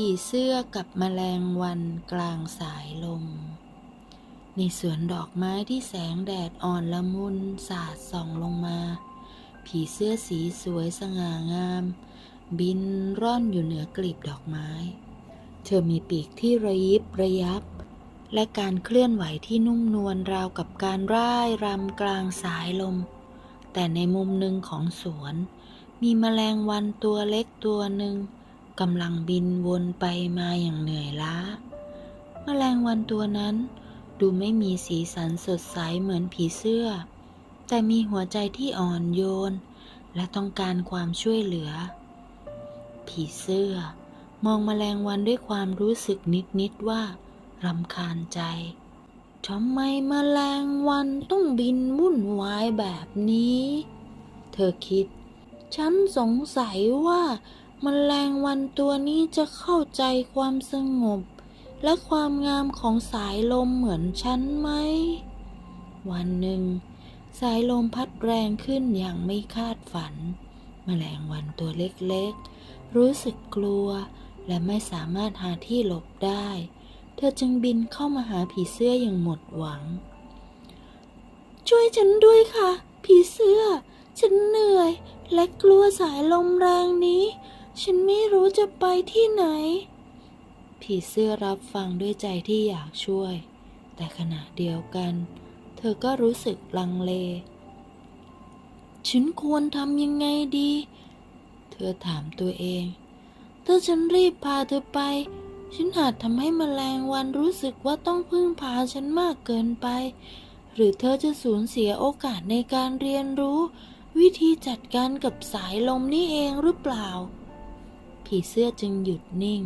ผีเสื้อกับแมลงวันกลางสายลม ในสวนดอกไม้ที่แสงแดดอ่อนละมุนสาดส่องลงมา ผีเสื้อสีสวยสง่างาม บินร่อนอยู่เหนือกลีบดอกไม้ เธอมีปีกที่ระยิบระยับ และการเคลื่อนไหวที่นุ่มนวลราวกับการร่ายรำกลางสายลม แต่ในมุมหนึ่งของสวน มีแมลงวันตัวเล็กตัวหนึ่ง กำลังบินวนไปมาอย่างเหนื่อยล้า แมลงวันตัวนั้นดูไม่มีสีสันสดใสเหมือนผีเสื้อ แต่มีหัวใจที่อ่อนโยน และต้องการความช่วยเหลือ ผีเสื้อมองแมลงวันด้วยความรู้สึกนิด ๆ ว่ารำคาญใจทำไมแมลงวันต้องบินวุ่นวายแบบนี้ เธอคิด ฉันสงสัยว่า แมลงวันตัวนี้จะเข้าใจความสงบ และความงามของสายลมเหมือนฉันไหม วันหนึ่ง สายลมพัดแรงขึ้นอย่างไม่คาดฝัน แมลงวันตัวเล็กๆ รู้สึกกลัว และไม่สามารถหาที่หลบได้ เธอจึงบินเข้ามาหาผีเสื้ออย่างหมดหวัง ช่วยฉันด้วยค่ะ ผีเสื้อ ฉันเหนื่อยและกลัวสายลมแรงนี้ ฉันไม่รู้จะไปที่ไหน ผีเสื้อรับฟังด้วยใจที่อยากช่วย แต่ขณะเดียวกัน เธอก็รู้สึกลังเล ฉันควรทำยังไงดี เธอถามตัวเอง ถ้าฉันรีบพาเธอไป ฉันอาจทำให้แมลงวันรู้สึกว่าต้องพึ่งพาฉันมากเกินไป หรือเธอจะสูญเสียโอกาสในการเรียนรู้ วิธีจัดการกับสายลมนี่เองหรือเปล่า ผีเสื้อจึงหยุดนิ่ง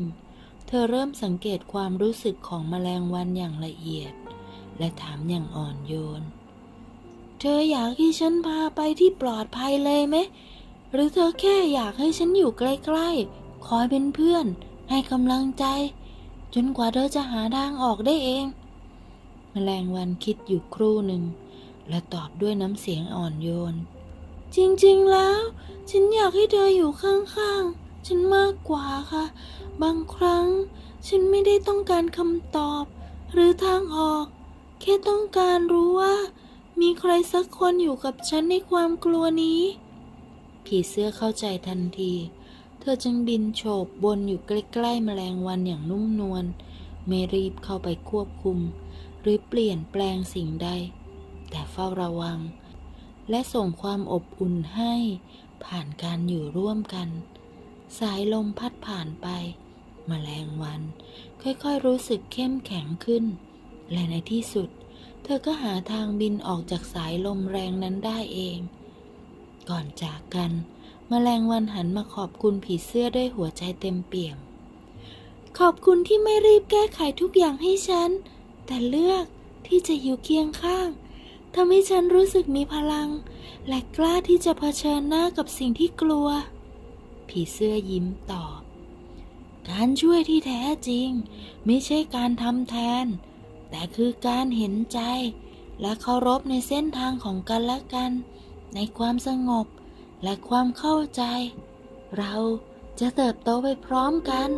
เธอเริ่มสังเกตความรู้สึกของแมลงวันอย่างละเอียด และถามอย่างอ่อนโยน เธออยากให้ฉันพาไปที่ปลอดภัยเลยไหม หรือเธอแค่อยากให้ฉันอยู่ใกล้ๆ คอยเป็นเพื่อน ให้กำลังใจ จนกว่าเธอจะหาทางออกได้เอง แมลงวันคิดอยู่ครู่หนึ่ง และตอบด้วยน้ำเสียงอ่อนโยนจริงๆ แล้ว ฉันอยากให้เธออยู่ข้างๆ ฉันมากกว่าค่ะ บางครั้งฉันไม่ได้ต้องการคำตอบ หรือทางออก แค่ต้องการรู้ว่า มีใครสักคนอยู่กับฉันในความกลัวนี้ ผีเสื้อเข้าใจทันที เธอจึงบินโฉบบนอยู่ใกล้ๆแมลงวันอย่างนุ่มนวลไม่รีบเข้าไปควบคุม หรือเปลี่ยนแปลงสิ่งใด แต่เฝ้าระวัง และส่งความอบอุ่นให้ ผ่านการอยู่ร่วมกัน สายลมพัดผ่านไปแมลงวัน ค่อยๆรู้สึกเข้มแข็งขึ้น และในที่สุด เธอก็หาทางบินออกจากสายลมแรงนั้นได้เอง ก่อนจากกันแมลงวันหันมาขอบคุณผีเสื้อด้วยหัวใจเต็มเปี่ยม ขอบคุณที่ไม่รีบแก้ไขทุกอย่างให้ฉัน แต่เลือกที่จะอยู่เคียงข้างทำให้ฉันรู้สึกมีพลัง และกล้าที่จะเผชิญหน้ากับสิ่งที่กลัว ผีเสื้อยิ้มตอบ การช่วยที่แท้จริง ไม่ใช่การทำแทน แต่คือการเห็นใจ และเคารพในเส้นทางของกันและกัน ในความสงบและความเข้าใจ เราจะเติบโตไปพร้อมกัน